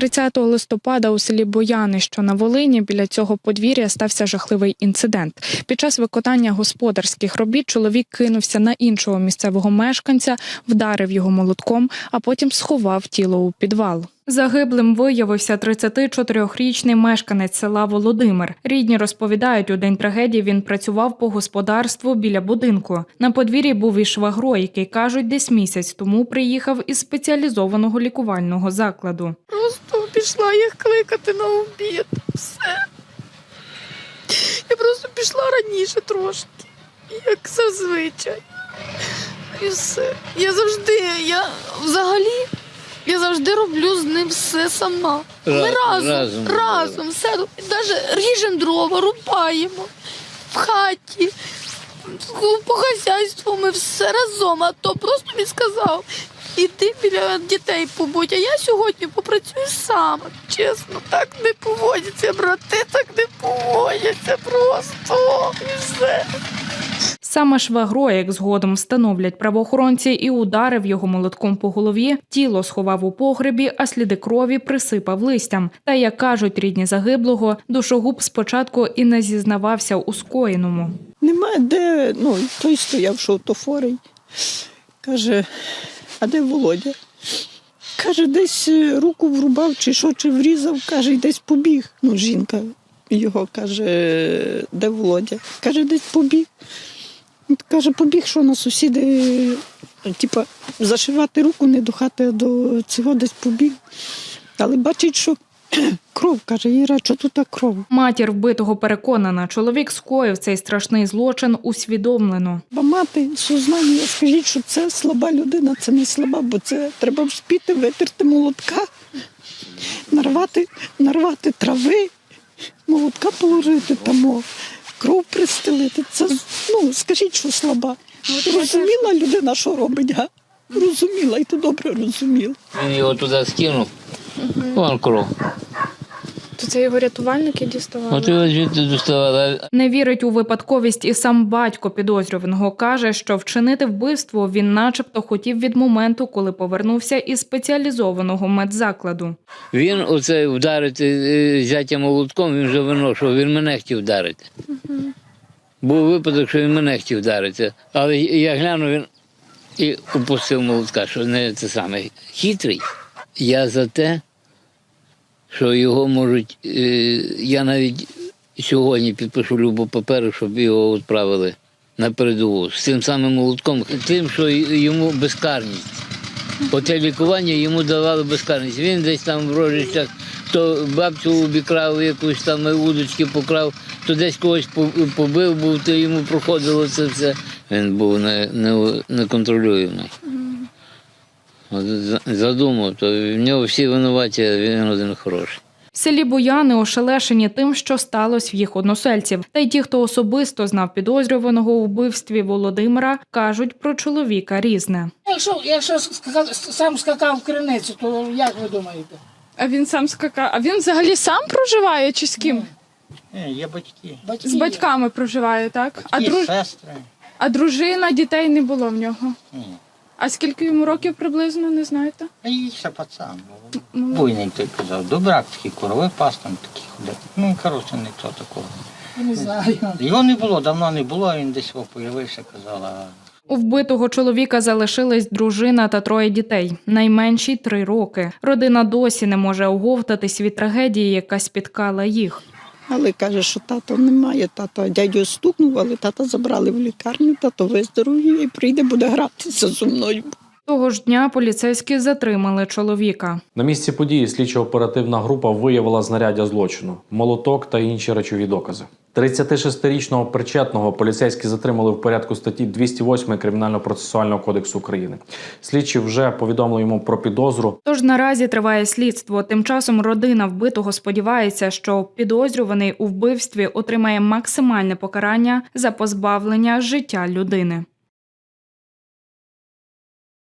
30 листопада у селі Бояни, що на Волині, біля цього подвір'я стався жахливий інцидент. Під час виконання господарських робіт чоловік кинувся на іншого місцевого мешканця, вдарив його молотком, а потім сховав тіло у підвал. Загиблим виявився 34-річний мешканець села Володимир. Рідні розповідають, у день трагедії він працював по господарству біля будинку. На подвір'ї був і швагро, який кажуть, десь місяць тому приїхав із спеціалізованого лікувального закладу. Просто пішла їх кликати на обід. Все. Я просто пішла раніше трошки, як зазвичай. І все. Я завжди, я взагалі, завжди роблю з ним все сама. Ми Ра- разом, разом, разом, все. Навіть ріжемо дрова, рубаємо в хаті. По хазяйству ми все разом, а то просто він сказав, іди біля дітей побудь, а я сьогодні попрацюю сам. Чесно, так не поводяться, брати так не поводяться просто. І все. Саме швагро, як згодом встановлять правоохоронці, і ударив його молотком по голові, тіло сховав у погребі, а сліди крові присипав листям. Та як кажуть рідні загиблого, душогуб спочатку і не зізнавався у скоєному. Немає де, ну, той стояв, що тофорий. Каже, а де Володя? Каже, десь е, руку врубав, чи що, чи врізав, каже, і десь побіг. Ну, жінка його каже, де Володя? Каже, десь побіг. Каже, побіг, що на сусіди, типа, зашивати руку, не до хати, а до цього десь побіг. Але бачить, що кров, каже, Іра, що тут та кров? Матір вбитого переконана, чоловік скоїв цей страшний злочин усвідомлено. Бо мати сознання, скажіть, що це слаба людина, це не слаба, бо це треба вспіти, витерти молотка, нарвати, нарвати трави, молотка положити там, о, кров пристелити. Це ну скажіть, що слаба. Розуміла людина, що робить, га? Розуміла, і то добре розуміла. Він його туди скинув. Вон кров. То це його рятувальники діставали? От його звідти доставали. Не вірить у випадковість і сам батько підозрюваного каже, що вчинити вбивство він, начебто, хотів від моменту, коли повернувся із спеціалізованого медзакладу. Він оце вдарити е, зятя молотком, він вже виношував, він мене хотів вдарити. Був випадок, що він мене хотів вдарити. Але я глянув, він і упустив молотка, що не це саме хитрий. Я за те, що його можуть. е, Я навіть сьогодні підпишу любу паперу, щоб його відправили на передову з тим самим молотком, тим, що йому безкарність. Оце лікування йому давали безкарність. Він десь там в рожищах, то бабцю обікрав, якусь там удочки покрав, то десь когось побив, був, то йому проходило це все. Він був не, не, неконтролюємий. От за- Задумав, то в нього всі винуваті, а він один хороший. В селі Бояни ошелешені тим, що сталося в їх односельців. Та й ті, хто особисто знав підозрюваного у вбивстві Володимира, кажуть про чоловіка різне. Якщо, якщо ска- сам скакав в криницю, то як ви думаєте? А він сам скакав. А він взагалі сам проживає чи з ким? Ні, є батьки. Батьки З є. батьками проживає, так? А, друж... сестри. а дружина, дітей не було в нього. Ні. А скільки йому років приблизно, не знаєте? А їй ще пацан був. Буйний той казав. Добрак такий корови пас там такий ходив. Ну, коротше, не то такого. Не знаю. Його не було, давно не було, він десь появився, казала. У вбитого чоловіка залишились дружина та троє дітей, найменшій три роки. Родина досі не може оговтатись від трагедії, яка спіткала їх. Але каже, що тато немає, тата дядю стукнув, але тата забрали в лікарню, тато виздоровіє і прийде, буде гратися зі мною. Того ж дня поліцейські затримали чоловіка. На місці події слідчо-оперативна група виявила знаряддя злочину, молоток та інші речові докази. 36-річного причетного поліцейські затримали в порядку статті 208 Кримінально-процесуального кодексу України. Слідчі вже повідомили йому про підозру. Тож наразі триває слідство. Тим часом родина вбитого сподівається, що підозрюваний у вбивстві отримає максимальне покарання за позбавлення життя людини.